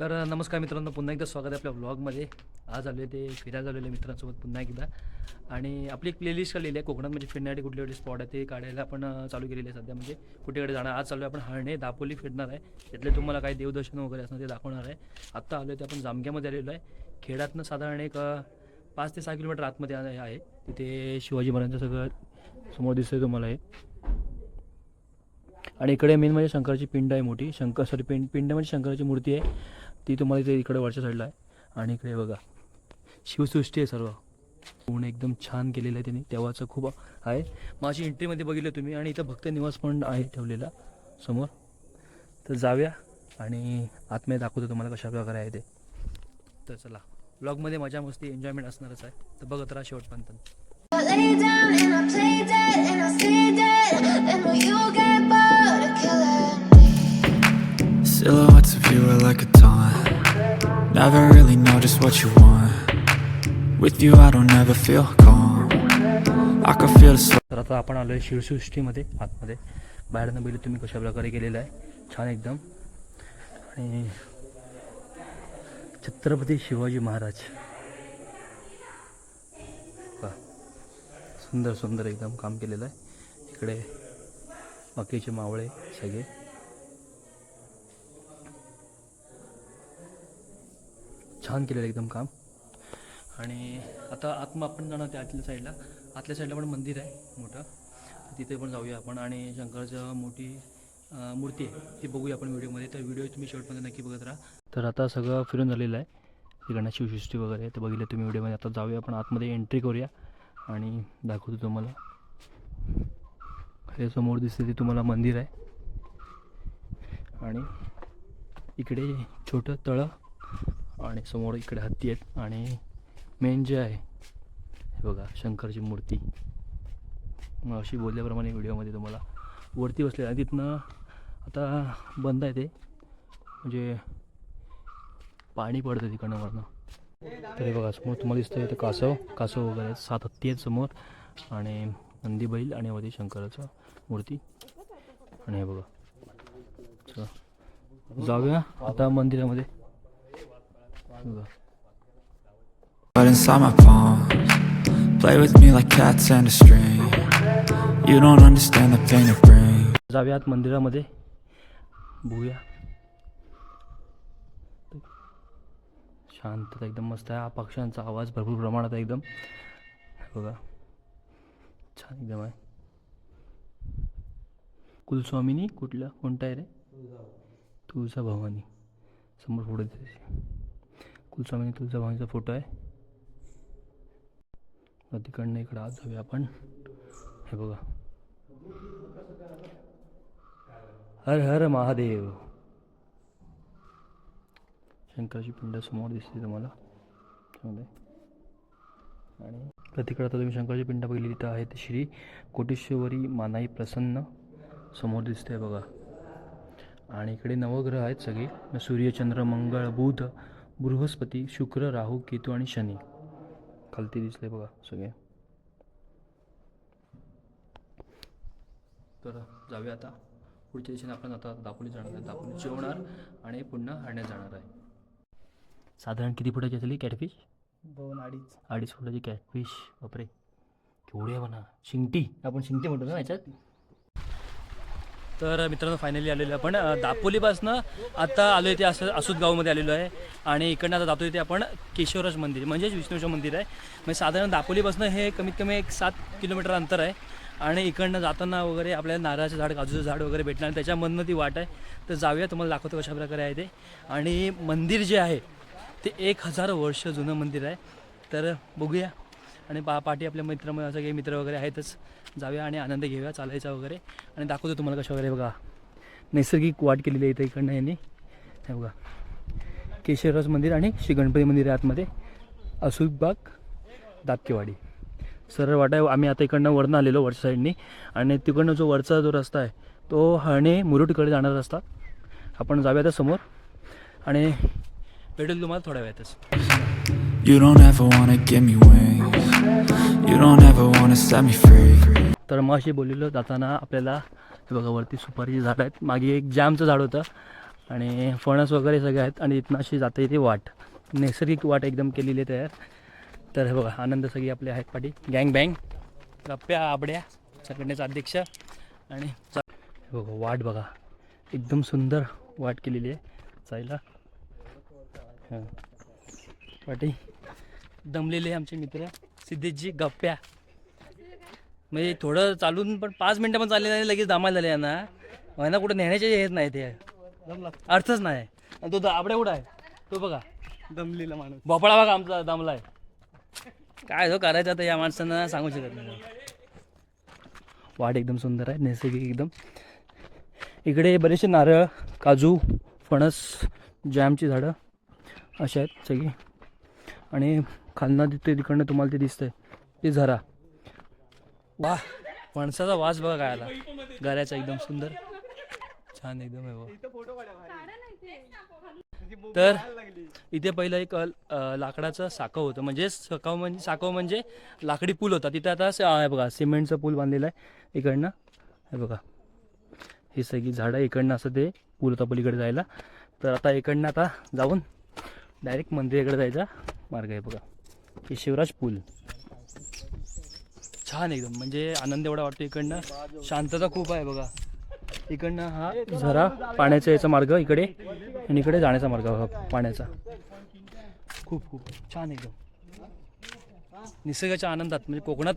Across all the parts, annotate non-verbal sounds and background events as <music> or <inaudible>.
तर नमस्कार मित्रांनो. पुन्हा एकदा स्वागत आहे आपल्या ब्लॉगमध्ये आज आलो ते फिरायला आलेले मित्रांसोबत पुन्हा एकदा. आणि आपली एक प्लेलिस्ट काढलेली आहे. कोकणात म्हणजे फिरण्यासाठी कुठले कुठले स्पॉट आहे ते काढायला आपण चालू केलेले आहे सध्या. म्हणजे कुठेकडे जाणार. आज चालू आहे आपण हरणे दापोली फिरणार आहे. त्यातले तुम्हाला काही देवदर्शन वगैरे असणार ते दाखवणार आहे. आत्ता आलो ते आपण जामग्यामध्ये आलेलो आहे. खेड्यातनं साधारण एक पाच ते सहा किलोमीटर आतमध्ये आहे आहे. तिथे शिवाजी महाराजांचं सगळं समोर दिसतंय तुम्हाला हे. आणि इकडे मेन म्हणजे शंकराची पिंड आहे मोठी. शंकर सॉरी पिंड पिंड म्हणजे शंकराची मूर्ती आहे. ती तुम्हाला इथे इकडे वरच्या साईडला आहे. आणि इकडे बघा. शिवसृष्टी आहे सर्व. पूर्ण एकदम छान केलेलं आहे त्यांनी. तेव्हाचं खूप आहे. माझी एंट्रीमध्ये बघितलं तुम्ही. आणि इथं भक्त निवास पण आहे ठेवलेला समोर. तर जाऊया. आणि आतमध्ये दाखवतो तुम्हाला कशा प्रकारे आहे ते. तर चला. ब्लॉगमध्ये मजा मस्ती एन्जॉयमेंट असणारच आहे. तर बघत राहा शेवटपर्यंत. Never really know just what you want. With you, I don't ever feel calm. I can feel the तर आता आपण आलो आहे शिवसृष्टीमध्ये आतमध्ये बाहेरनं बिल तुम्ही कशा प्रकारे केलेलं आहे छान एकदम आणि छत्रपती शिवाजी महाराज वा. सुंदर सुंदर एकदम काम केलेलं आहे इकडे बाकीचे मावळे सगळे छान केलेलं एकदम काम. आणि आता आत्मा आपण जाणार त्या आतल्या साईडला. आतल्या साईडला पण मंदिर आहे मोठं. तिथे पण जाऊया आपण. आणि शंकरचं मोठी मूर्ती आहे. ती बघूया आपण व्हिडिओमध्ये. तर व्हिडिओ तुम्ही शेवटपर्यंत नक्की बघत राहा. तर आता सगळं फिरून झालेलं आहे. तिकडनं शिवसृष्टी वगैरे ते बघितलं तुम्ही व्हिडिओमध्ये. आता जाऊया आपण. आतमध्ये एंट्री करूया. आणि दाखवतो तुम्हाला. हे समोर दिसते ते तुम्हाला मंदिर आहे. आणि इकडे छोटं तळं आणि समोर इकडे हत्ती आहेत आणि मेन जे आहे हे बघा शंकरची मूर्ती. अशी बोलल्याप्रमाणे व्हिडिओमध्ये तुम्हाला वरती बसले. आणि तिथनं आता बंद आहे ते. म्हणजे पाणी पडतं तिकडनं वरनं. तरी बघा समोर तुम्हाला दिसतं इथं कासव. कासव वगैरे आहेत. सात हत्ती आहेत समोर. आणि नंदी बैल आणि मध्ये शंकराचं मूर्ती. आणि हे बघा. जाऊया आता मंदिरामध्ये. But inside my palms, play with me like cats and a string. You don't understand the pain it brings. जाऊयात मंदिरामध्ये. बघूया. शांतता एकदम मस्त आहे. पक्ष्यांचा आवाज भरपूर प्रमाणात आहे एकदम. हे बघा. छान एकदम आहे. कुलस्वामिनी कुठलं? कोणता आहे रे? तुळजा भवानी समोर दिसते कुलस्वामिनी तुळजा भवानीचा फोटो आहे. तिकडनं इकडं आज जाऊया आपण. हे बघा. हर हर महादेव. शंकराची पिंड समोर दिसते तुम्हाला. आणि तर आता तुम्ही शंकराची पिंड बघितली तिथं आहे ते श्री कोटेश्वरी मानाई प्रसन्न समोर दिसते बघा. आणि इकडे नवग्रह आहेत सगळे. सूर्य चंद्र मंगळ बुध बृहस्पती शुक्र राहू केतू आणि शनी. खालती दिसले बघा सगळे. तर जाऊया आता. पुढच्या दिशेने आपण आता दापोली जाणार आहे. दापोली जेवणार आणि पुन्हा हाडण्यात जाणार आहे. साधारण किती फुटाची असली कॅटफिश दोन अडीच. अडीच फुटाची कॅटफिश बापरे. केवढी म्हणा. शिंगटी. आपण शिंगटी म्हणतो ना याच्यात? तर मित्रांनो फायनली आलेलो आहे आपण. दापोलीपासनं आता आलो आहे ते असं असुदगावमध्ये आलेलो आहे. आणि इकडनं आता जातो ते आपण केशवराज मंदिर म्हणजेच विष्णूचं मंदिर आहे. म्हणजे साधारण दापोलीपासनं हे कमीत कमी एक सात किलोमीटर अंतर आहे. आणि इकडनं जाताना वगैरे आपल्याला नारळाचं झाड काजूचं झाड वगैरे भेटणार. आणि त्याच्यामधनं ती वाट आहे. तर जाऊया तुम्हाला दाखवतो कशा प्रकारे आहे ते. आणि मंदिर जे आहे ते एक हजार वर्ष जुनं मंदिर आहे. तर बघूया. आणि पा पाठी आपल्या मित्र सगळे मित्र वगैरे आहेतच. जाऊया आणि आनंद घेऊया चालायचा वगैरे. आणि दाखवतो तुम्हाला कशा वगैरे बघा. नैसर्गिक वाट केलेली आहे इथं इकडनं यांनी. हे बघा. केशवराज मंदिर आणि श्री गणपती मंदिर आहे आतमध्ये. असूकबाग दापकेवाडी सरळ वाटा आहे. आम्ही आता इकडनं वरनं आलेलो वरच्या साईडनी आणि तिकडनं जो वरचा जो रस्ता आहे तो हणे मुरुडकडे जाणारा रस्ता. आपण जाऊया आता समोर. आणि भेटेल तुम्हाला थोड्या वेळातच. You don't ever wanna give me wings. You don't ever wanna set me free. तर मग अशी बोललेलो जाताना आपल्याला हे बघा वरती सुपारीची झाडं आहेत. मागे एक जामचं झाड होतं आणि फणस वगैरे सगळे आहेत आणि इथनं अशी जाता येते वाट. नैसर्गिक वाट एकदम केलेली आहे तयार. तर हे बघा आनंद सगळी आपले आहेत पाठी. गँग बँग गप्प्या आबड्या संघटनेचा अध्यक्ष. आणि हे बघा वाट बघा. एकदम सुंदर वाट केलेली आहे. जायला हां. पाठी दमलेले आमचे मित्र. सिद्धेशजी गप्प्या. म्हणजे थोडं चालून पण पाच मिनटं पण चालले नाही लगेच दामायला झाले यांना. यांना कुठं नेण्याचे हेच नाही ते. अर्थच नाही. आणि तो दाबड्या कुठं आहे? तो बघा. दमलेला माणूस. भोपळा बघा आमचा दमलाय काय जो करायचं आता या माणसांना? सांगू शकत नाही. वाट एकदम सुंदर आहे नैसर्गिक एकदम. इकडे बरेचसे नारळ काजू फणस जॅमची झाडं अशी आहेत सगळी. आणि खालना तिथे तिकडनं तुम्हाला ते दिसतंय. ते झरा. वा फणसाचा वास बघा काय आला गऱ्याचा एकदम सुंदर. छान एकदम आहे तर इथे पहिलं एक लाकडाचं साकव होतं. म्हणजे सकाव म्हणजे साकव म्हणजे लाकडी पूल होता. तिथे आता आहे बघा सिमेंटचं पूल बांधलेला आहे इकडनं. हे बघा. ही सगळी झाडं इकडनं असं ते पूल होता पलीकडे जायला. तर आता इकडनं आता जाऊन डायरेक्ट मंदिराकडे जायचा मार्ग आहे बघा. हे शिवराज पूल. छान एकदम. म्हणजे आनंद एवढा वाटतो इकडनं. शांतता खूप आहे बघा. इकडनं हा झरा पाण्याचा याचा मार्ग इकडे आणि इकडे जाण्याचा मार्ग बघा पाण्याचा. खूप खूप. छान एकदम. निसर्गाच्या आनंदात म्हणजे कोकणात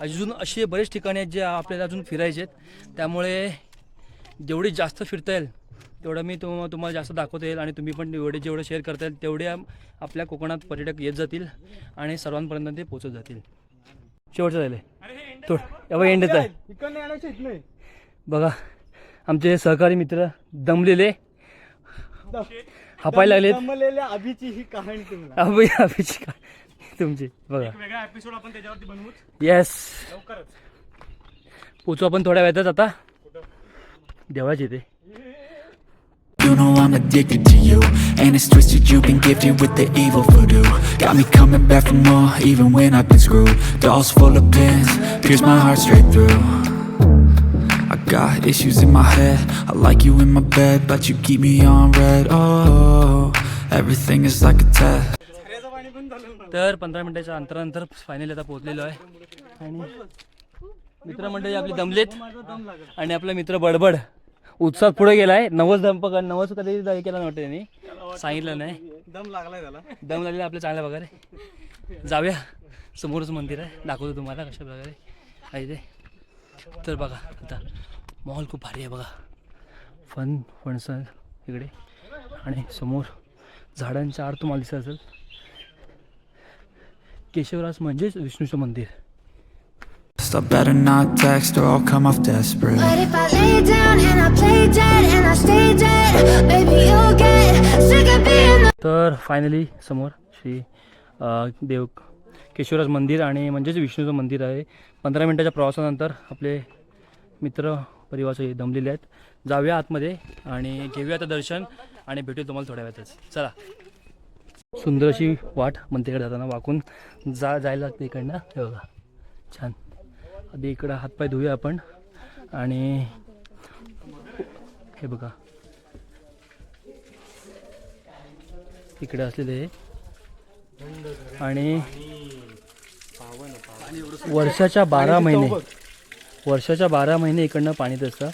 अजून असे बरेच ठिकाणे आहेत जे आपल्याला अजून फिरायचे आहेत. त्यामुळे जेवढी जास्त फिरता येईल तेवढं मी तुम तुम्हाला जास्त दाखवता येईल आणि तुम्ही पण एवढे जेवढं शेअर करता येईल तेवढे आपल्या कोकणात पर्यटक येत जातील आणि सर्वांपर्यंत ते पोचत जातील. शेवटचं झालं थोडं एवढं एंडच आहे. बघा आमचे सहकारी मित्र दमलेले. हापायला लागलेत. दमलेल्या अभिची ही कहाणी तुम्हाला. अभि अभिची का तुमची. बघा. वेगळा एपिसोड आपण त्याच्यावरती बनवूच. येस लवकरच. पोचू आपण थोड्या वेळातच आता. You know I'm addicted to you And it's twisted, you've been gifted with the evil voodoo Got me coming back for more, even when I've been screwed Dolls full of pins, pierce my heart straight through I got issues in my head I like you in my bed, but you keep me on red Oh, everything is like a test तर पंधरा मिनिटाच्या अंतरानंतर finally आता पोहोचलेलो आहे आणि मित्रमंडळी आपली दमलेत आणि आपला मित्र बडबड उत्साहात पुढे गेलाय. नवस दम पकड नवस कधी केला नव्हतं त्यांनी? सांगितलं नाही. दम लागलाय त्याला. दम लागलेला आपल्या चांगल्या प्रकारे. जाऊया. समोरच मंदिर आहे. दाखवतो तुम्हाला कशा प्रकारे. आहे ते. तर बघा आता मॉल खूप भारी आहे बघा. फन फणस इकडे. आणि समोर झाडांच्या आड तुम्हाला दिसत असेल. केशवराज म्हणजेच विष्णूचं मंदिर. I better not text or I'll come off desperate. But if I lay down and I play dead and I stay dead, maybe you'll get sick of being the तर फायनली समोर श्री अ, देव केशवराज मंदिर आणि म्हणजेच विष्णूचं मंदिर आहे. पंधरा मिनटाच्या प्रवासानंतर आपले मित्र परिवार दमलेले आहेत. जाऊया आतमध्ये आणि घेऊया आता दर्शन आणि भेटूया तुम्हाला थोड्या वेळातच. चला. सुंदर अशी वाट मंदिराकडे जाताना वाकून जा जायला लागते इकडनं हे बघा. छान. आधी इकडं हातपाय धुऊया आपण. आणि हे बघा. इकडे असलेले हे. आणि वर्षाच्या बारा महिने. वर्षाच्या बारा महिने इकडनं पाणी येत असतं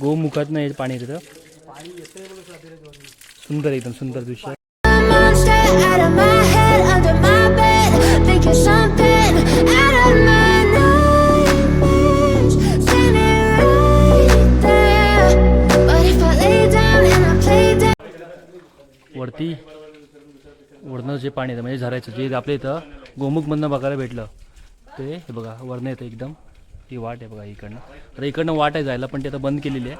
गोमुखातनं हे पाणी येतं. सुंदर एकदम सुंदर दृश्य. वरनं जे पाणी येतं म्हणजे झरायचं जे आपल्या इथं गोमुखमधनं बघायला भेटलं ते हे बघा वरनं येतं एकदम. ही वाट आहे बघा इकडनं. तर इकडनं वाट आहे जायला पण ती आता बंद केलेली आहे.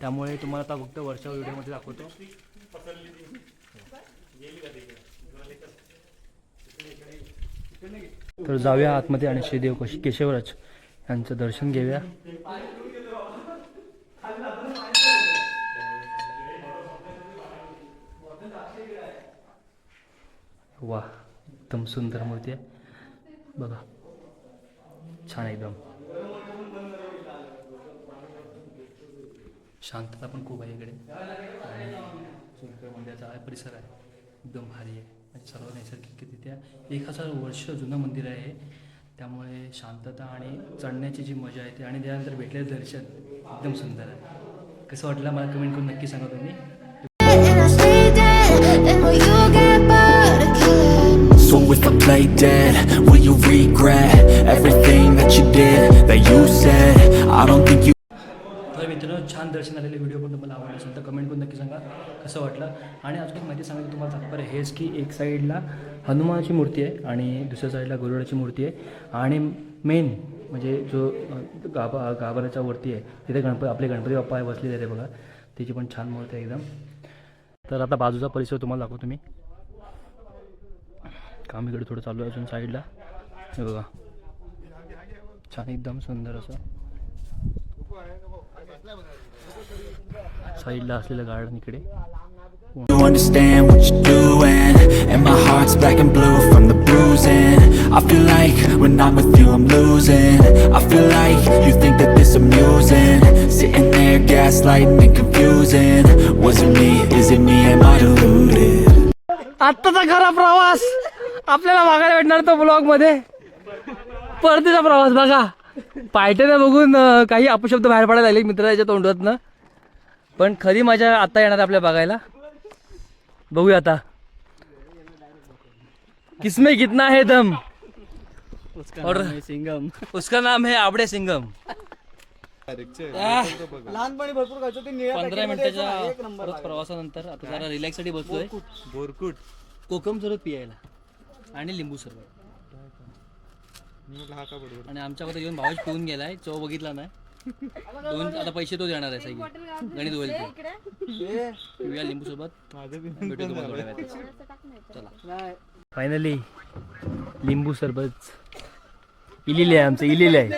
त्यामुळे तुम्हाला आता फक्त वरच्या व्हिडिओमध्ये दाखवतो. तर जाऊया आतमध्ये आणि श्रीदेव कशी केशवराज यांचं दर्शन घेऊया. वा एकदम सुंदर मूर्ती आहे. बघा छान एकदम. शांतता पण खूप आहे इकडे. आणि मंदिराचा आहे परिसर आहे. एकदम भारी आहे. म्हणजे सर्व नैसर्गिक तिथे. एक हजार वर्ष जुनं मंदिर आहे. त्यामुळे शांतता आणि चढण्याची जी मजा आहे ती आणि त्यानंतर भेटलेलं दर्शन एकदम सुंदर आहे. कसं वाटलं मला कमेंट करून नक्की सांगा तुम्ही. If I play dead, will you regret everything that you did, that you said? I don't think you तर मित्रांनो छान दर्शन आलेले व्हिडिओ पण तुम्हाला आवडले असेल तर कमेंट करून नक्की सांगा कसं वाटलं. आणि अजून एक माहिती सांगायची तुम्हाला तात्पर्य हेच की एक साईडला हनुमानाची मूर्ती आहे आणि दुसऱ्या साईडला गरुडाची मूर्ती आहे. आणि मेन म्हणजे जो गाभा गाभाऱ्याच्या वरती आहे तिथे गणपती आपले गणपती बाप्पा आहे बसलेले आहे बघा. त्याची पण छान मूर्ती आहे एकदम. तर आता बाजूचा परिसर तुम्हाला दाखवतो मी. काम इकडे थोडं चालू आहे अजून साईडला हे बघा छान एकदम सुंदर असं साईडला असलेलं गार्डन इकडे understand what you're doing And my heart's black and blue from the bruising I feel like when I'm with you I'm losing I feel like you think that this amusing Sitting there gaslighting and confusing Was it me, is it me, am I deluded? आत्ताचा खरा प्रवास आपल्याला बघायला भेटणार तो ब्लॉगमध्ये. परतीचा प्रवास बघा. पायट्याने बघून काही अपशब्द बाहेर पडायला लागले मित्राच्या तोंडातनं. पण खरी मजा आता येणार आपल्या बघायला. बघूया आता. किसमें कितना है दम? और सिंगम उसका नाम है आवडे सिंगम लहानपणी भरपूर खायचो ते निळ्या पंधरा मिनिटाच्या परत प्रवासानंतर आता जरा रिलॅक्ससाठी बसलोय. बोरकुट. कोकम सरबत पियायला. आणि लिंबू सरबत. हा का बरोबर? आणि आमच्याकडे येऊन भाऊच पिऊन गेलाय चव बघितला नाही. दोन आता पैसे तो देणार आहे सगळे. गणित होईल ते. पिऊया लिंबू सोबत भेटू तुम्हाला <laughs> थोड्या वेळात. चला. फायनली लिंबू सरबत. इलेले आहे आमचं इलेले आहे.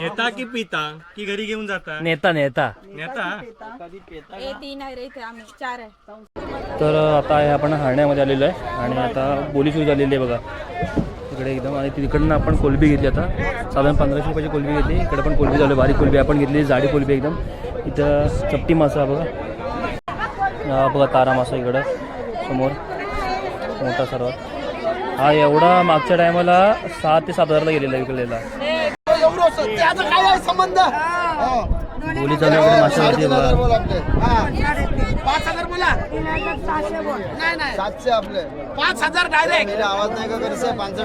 नेता की पिता? की घरी घेऊन जाता? नेता नेता. नेता? ए तीन आहे रे इथे आम्ही चार आहे तर आता आहे आपण हारण्यामध्ये आलेलो आहे आणि आता बोली सुरू झालेली आहे बघा. इकडे एकदम आणि तिकडनं आपण कोलबी घेतली आता. साधारण पंधराशे रुपयाची कोलबी घेतली. इकडे पण कोलबी झाली बारीक कोलबी. आपण घेतली जाडी कोलबी एकदम. इथं चपटी मासा बघा. हा बघा तारा मासा इकडं समोर. मोठा सर्वात. हा एवढा मागच्या टायमाला सहा ते सात हजारला गेलेला विकलेला. बोली चालू आहे इकडे माशावरती बघा सातशे आपले पाच हजार डायरेक्ट आवाज नाही का करसे पाचशे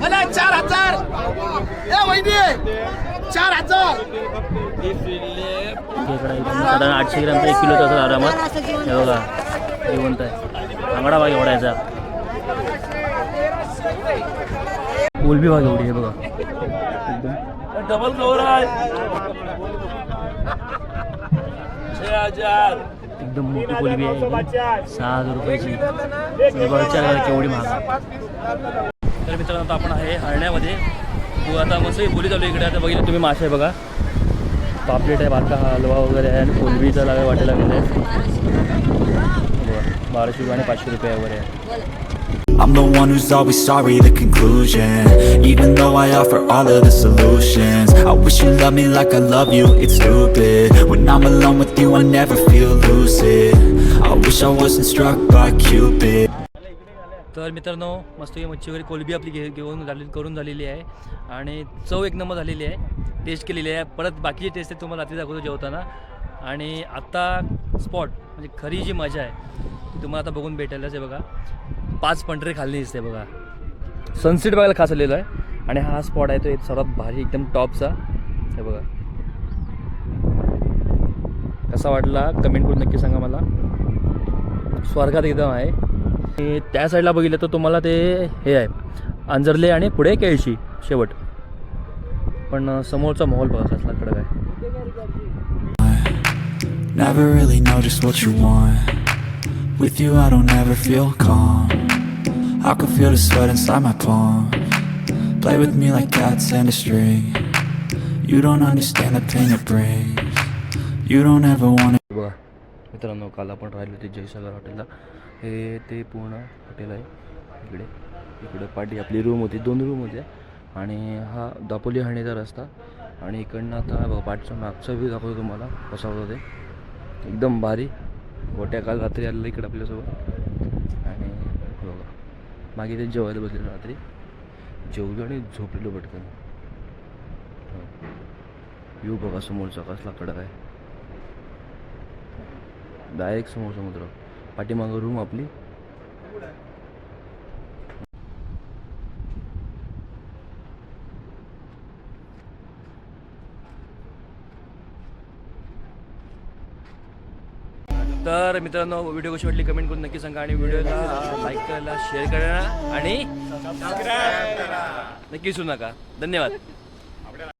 मला चार हजार ए वहिनी चार हजार इकडे एकदम साधारण आठशे ग्रामचा एक किलोचा असेल आरामात. हे बघा जिवंत आहे. भाग एवढा याचा कोलबी भाग एवढी आहे बघा एकदम डबल कवर एकदम मोठी कोलबी आहे. सहा हज़ार रुपयाची केवढी महाग आहे. तर मित्रांनो आता आपण आहे हरण्यामध्ये. तू आता मस्त बोली चालू आहे इकडे. आता बघितलं तुम्ही मासे आहे बघा. पापलेट आहे बारका हलवा वगैरे आहे आणि कोलबीचा लागा वाटायला लागलेला आहे. बघा, बाराशे रुपये आणि पाचशे रुपये वगैरे आहे I'm the one who's always sorry, the conclusion Even though I offer all of the solutions I wish you loved me like I love you, it's stupid When I'm alone with you, I never feel lucid I wish I wasn't struck by Cupid तर मित्रांनो मस्त मच्छी वगैरे कोलबी आपली घे घेऊन झाली करून झालेली आहे आणि चव एक नंबर झालेली आहे टेस्ट केलेली आहे परत बाकीची टेस्ट आहे तुम्हाला रात्री दाखवतो जेवताना आणि आत्ता स्पॉट म्हणजे खरी जी मजा आहे ती तुम्हाला आता बघून भेटायलाच आहे बघा. पाच पंढरे खाल्ली दिसते बघा. सनसेट बघायला खास आलेलो आहे. आणि हा स्पॉट आहे तो एक सर्वात भारी एकदम टॉपचा हे बघा. कसा वाटला? कमेंट करून नक्की सांगा मला. स्वर्गात एकदम आहे. त्या साईडला बघितलं तर तुम्हाला ते हे आहे. अंजरले आणि पुढे केळशी शेवट. पण समोरचा माहोल बघा कसला कडक आहे. Never really know just what you want With you I don't ever feel calm I can feel the sweat inside my palm Play with me like cats and a string You don't understand the pain it brings You don't ever wanna बघा मित्रांनो काल आपण राहिलो ते जयसागर हॉटेलला हे ते पूर्ण हॉटेल आहे इकडे इकडे पाठी आपली रूम होती दोन रूम होत्या आणि हा दापोली हाणीचा रस्ता आणि इकडनं आता बघा पाठचा मागचा व्ह्यू दाखवतो तुम्हाला कसा होता ते एकदम भारी. गोट्या काल रात्री आलेला इकडं आपल्यासोबत. आणि बघा मागे ते जेवायला बसलेलो रात्री. जेवलो आणि झोपलेलो पटकन. येऊ बघा समोरचा कसला कडक आहे. डायरेक्ट समोर समुद्र. पाठीमागं रूम आपली. तर मित्रांनो व्हिडिओ कशी वाटली कमेंट करून नक्की सांगा आणि व्हिडिओला लाईक करायला शेअर करा आणि नक्की विसरू नका. धन्यवाद.